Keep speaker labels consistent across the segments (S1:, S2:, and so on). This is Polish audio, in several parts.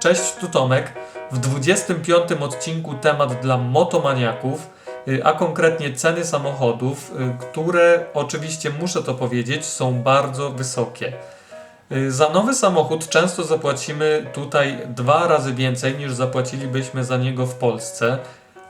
S1: Cześć, tu Tomek. W 25 odcinku temat dla motomaniaków, y, a konkretnie ceny samochodów, y, które oczywiście muszę to powiedzieć, są bardzo wysokie. Y, Za nowy samochód często zapłacimy tutaj dwa razy więcej niż zapłacilibyśmy za niego w Polsce.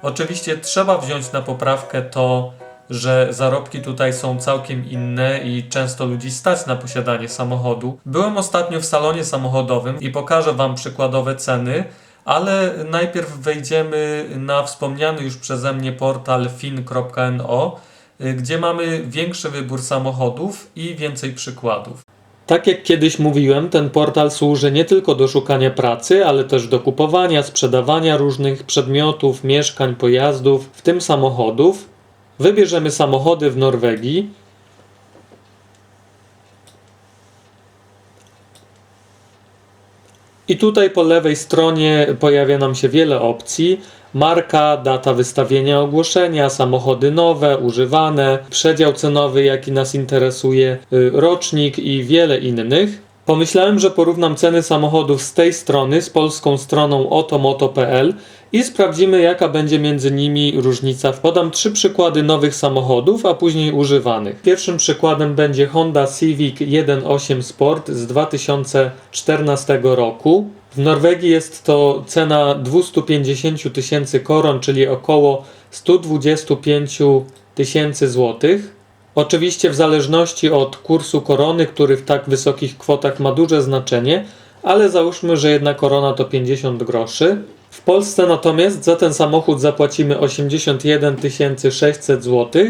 S1: Oczywiście trzeba wziąć na poprawkę to, że zarobki tutaj są całkiem inne i często ludzi stać na posiadanie samochodu. Byłem ostatnio w salonie samochodowym i pokażę Wam przykładowe ceny, ale najpierw wejdziemy na wspomniany już przeze mnie portal fin.no, y, gdzie mamy większy wybór samochodów i więcej przykładów. Tak jak kiedyś mówiłem, ten portal służy nie tylko do szukania pracy, ale też do kupowania, sprzedawania różnych przedmiotów, mieszkań, pojazdów, w tym samochodów. Wybierzemy samochody w Norwegii. I tutaj po lewej stronie pojawia nam się wiele opcji. Marka, data wystawienia ogłoszenia, samochody nowe, używane, przedział cenowy, jaki nas interesuje, y, rocznik i wiele innych. Pomyślałem, że porównam ceny samochodów z tej strony z polską stroną otomoto.pl i sprawdzimy, jaka będzie między nimi różnica. Podam trzy przykłady nowych samochodów, a później używanych. Pierwszym przykładem będzie Honda Civic 1.8 Sport z 2014 roku. W Norwegii jest to cena 250 tysięcy koron, czyli około 125 tysięcy złotych. Oczywiście w zależności od kursu korony, który w tak wysokich kwotach ma duże znaczenie, ale załóżmy, że jedna korona to 50 groszy. W Polsce natomiast za ten samochód zapłacimy 81 600 zł,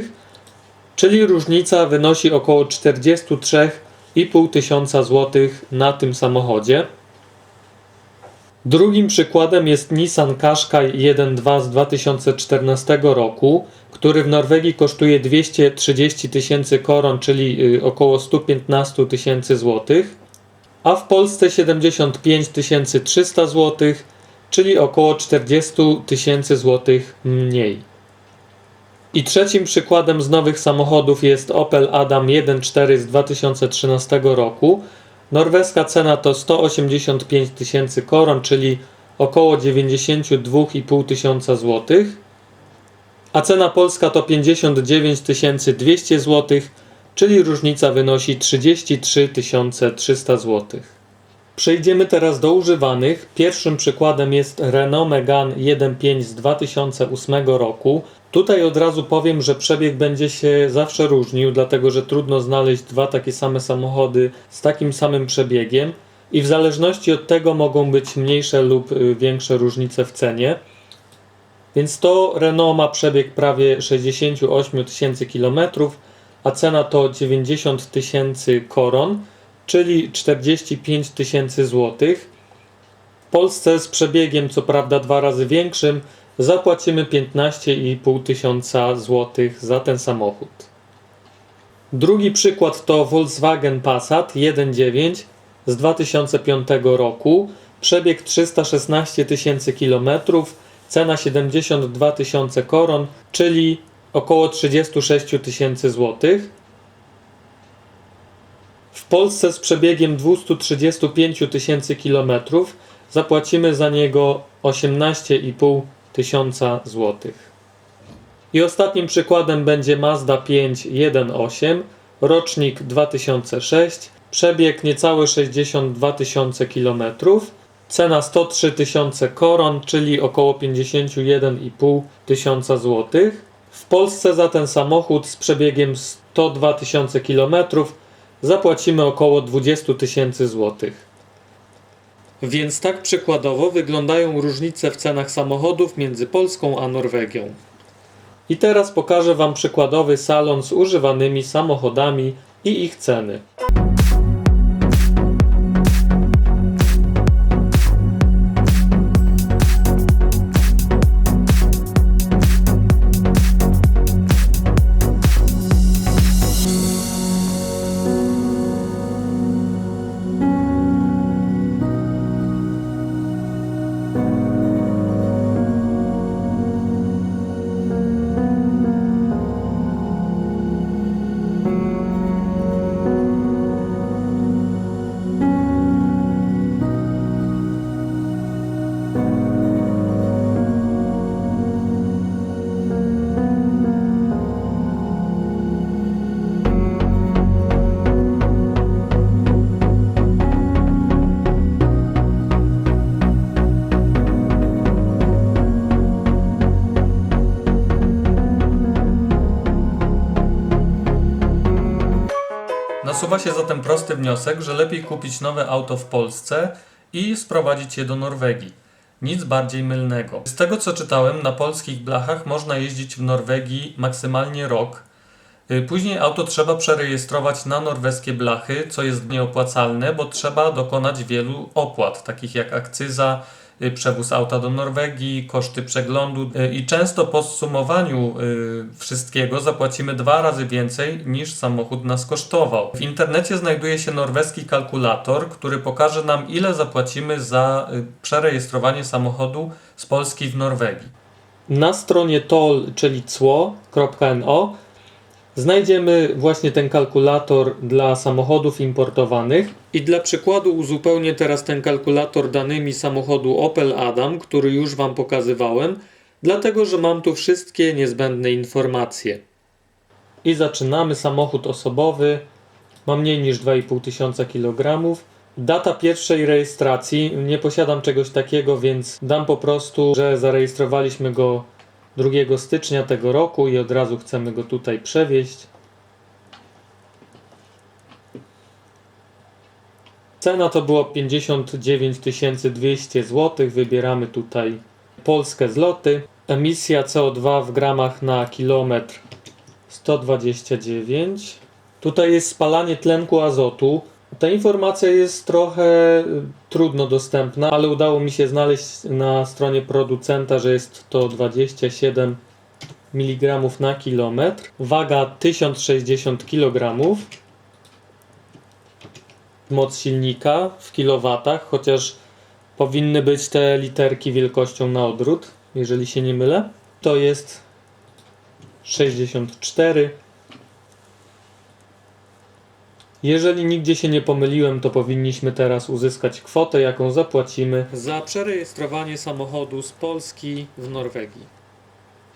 S1: czyli różnica wynosi około 43,5 tysiąca złotych na tym samochodzie. Drugim przykładem jest Nissan Qashqai 1.2 z 2014 roku, który w Norwegii kosztuje 230 tysięcy koron, czyli y, około 115 tysięcy złotych, a w Polsce 75 300 złotych, czyli około 40 tysięcy złotych mniej. I trzecim przykładem z nowych samochodów jest Opel Adam 1.4 z 2013 roku. Norweska cena to 185 tysięcy koron, czyli około 92,5 tysiąca złotych. A cena polska to 59 200 złotych, czyli różnica wynosi 33 300 złotych. Przejdziemy teraz do używanych. Pierwszym przykładem jest Renault Megane 1.5 z 2008 roku. Tutaj od razu powiem, że przebieg będzie się zawsze różnił, dlatego że trudno znaleźć dwa takie same samochody z takim samym przebiegiem i w zależności od tego mogą być mniejsze lub y, większe różnice w cenie. Więc to Renault ma przebieg prawie 68 tysięcy kilometrów, a cena to 90 tysięcy koron, czyli 45 tysięcy złotych. W Polsce z przebiegiem co prawda dwa razy większym zapłacimy 15,5 tysiąca złotych za ten samochód. Drugi przykład to Volkswagen Passat 1.9 z 2005 roku, przebieg 316 tysięcy kilometrów, cena 72 tysiące koron, czyli około 36 tysięcy złotych. W Polsce z przebiegiem 235 tysięcy kilometrów zapłacimy za niego 18,5 tysiąca złotych. I ostatnim przykładem będzie Mazda 5 1.8, rocznik 2006, przebieg niecałe 62 tysiące kilometrów, cena 103 tysiące koron, czyli około 51,5 tysiąca złotych. W Polsce za ten samochód z przebiegiem 102 tysiące kilometrów zapłacimy około 20 tysięcy złotych. Więc tak przykładowo wyglądają różnice w cenach samochodów między Polską a Norwegią. I teraz pokażę Wam przykładowy salon z używanymi samochodami i ich ceny. Nasuwa się zatem prosty wniosek, że lepiej kupić nowe auto w Polsce i sprowadzić je do Norwegii. Nic bardziej mylnego. Z tego co czytałem, na polskich blachach można jeździć w Norwegii maksymalnie rok. Y, Później auto trzeba przerejestrować na norweskie blachy, co jest nieopłacalne, bo trzeba dokonać wielu opłat, takich jak akcyza, przewóz auta do Norwegii, koszty przeglądu y, i często po zsumowaniu y, wszystkiego zapłacimy dwa razy więcej niż samochód nas kosztował. W internecie znajduje się norweski kalkulator, który pokaże nam ile zapłacimy za y, przerejestrowanie samochodu z Polski w Norwegii. Na stronie toll, czyli cło.no znajdziemy właśnie ten kalkulator dla samochodów importowanych. I dla przykładu uzupełnię teraz ten kalkulator danymi samochodu Opel Adam, który już Wam pokazywałem, dlatego że mam tu wszystkie niezbędne informacje. I zaczynamy samochód osobowy, ma mniej niż 2,5 tysiąca kg. Data pierwszej rejestracji, nie posiadam czegoś takiego, więc dam po prostu, że zarejestrowaliśmy go 2 stycznia tego roku i od razu chcemy go tutaj przewieźć. Cena to było 59 200 zł. Wybieramy tutaj polskie zloty. Emisja CO2 w gramach na kilometr 129. Tutaj jest spalanie tlenku azotu. Ta informacja jest trochę y, trudno dostępna, ale udało mi się znaleźć na stronie producenta, że jest to 27 mg na kilometr. Waga 1060 kg. Moc silnika w kilowatach, chociaż powinny być te literki wielkością na odwrót, jeżeli się nie mylę. To jest 64 jeżeli nigdzie się nie pomyliłem, to powinniśmy teraz uzyskać kwotę, jaką zapłacimy za przerejestrowanie samochodu z Polski w Norwegii.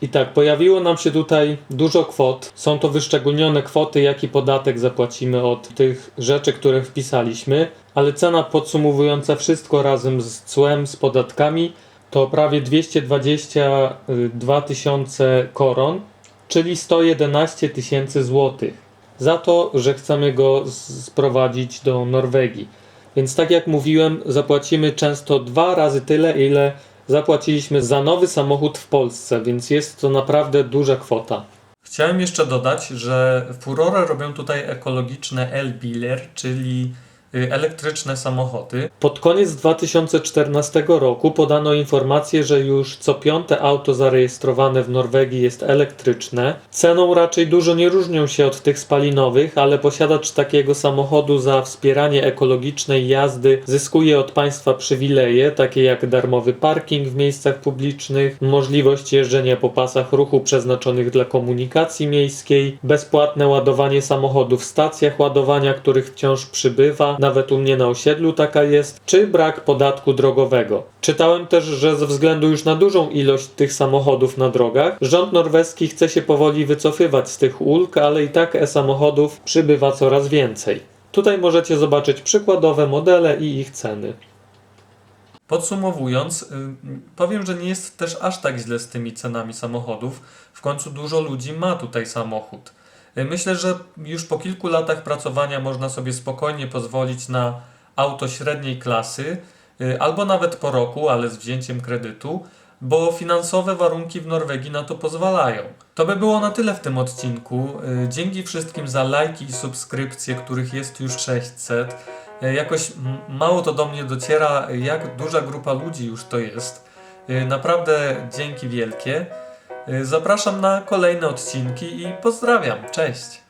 S1: I tak, pojawiło nam się tutaj dużo kwot. Są to wyszczególnione kwoty, jaki podatek zapłacimy od tych rzeczy, które wpisaliśmy, ale cena podsumowująca wszystko razem z cłem, z podatkami to prawie 222 tysiące koron, czyli 111 tysięcy złotych za to, że chcemy go sprowadzić do Norwegii. Więc tak jak mówiłem, zapłacimy często dwa razy tyle, ile zapłaciliśmy za nowy samochód w Polsce, więc jest to naprawdę duża kwota. Chciałem jeszcze dodać, że furorę robią tutaj ekologiczne Elbiler, czyli elektryczne samochody. Pod koniec 2014 roku podano informację, że już co piąte auto zarejestrowane w Norwegii jest elektryczne. Ceną raczej dużo nie różnią się od tych spalinowych, ale posiadacz takiego samochodu za wspieranie ekologicznej jazdy zyskuje od państwa przywileje, takie jak darmowy parking w miejscach publicznych, możliwość jeżdżenia po pasach ruchu przeznaczonych dla komunikacji miejskiej, bezpłatne ładowanie samochodu w stacjach ładowania, których wciąż przybywa, nawet u mnie na osiedlu taka jest, czy brak podatku drogowego. Czytałem też, że ze względu już na dużą ilość tych samochodów na drogach, rząd norweski chce się powoli wycofywać z tych ulg, ale i tak e-samochodów przybywa coraz więcej. Tutaj możecie zobaczyć przykładowe modele i ich ceny. Podsumowując, y, powiem, że nie jest też aż tak źle z tymi cenami samochodów. W końcu dużo ludzi ma tutaj samochód. Myślę, że już po kilku latach pracowania można sobie spokojnie pozwolić na auto średniej klasy, y, albo nawet po roku, ale z wzięciem kredytu, bo finansowe warunki w Norwegii na to pozwalają. To by było na tyle w tym odcinku. Y, Dzięki wszystkim za lajki i subskrypcje, których jest już 600. Y, Jakoś mało to do mnie dociera, jak duża grupa ludzi już to jest. Naprawdę dzięki wielkie. Zapraszam na kolejne odcinki i pozdrawiam. Cześć!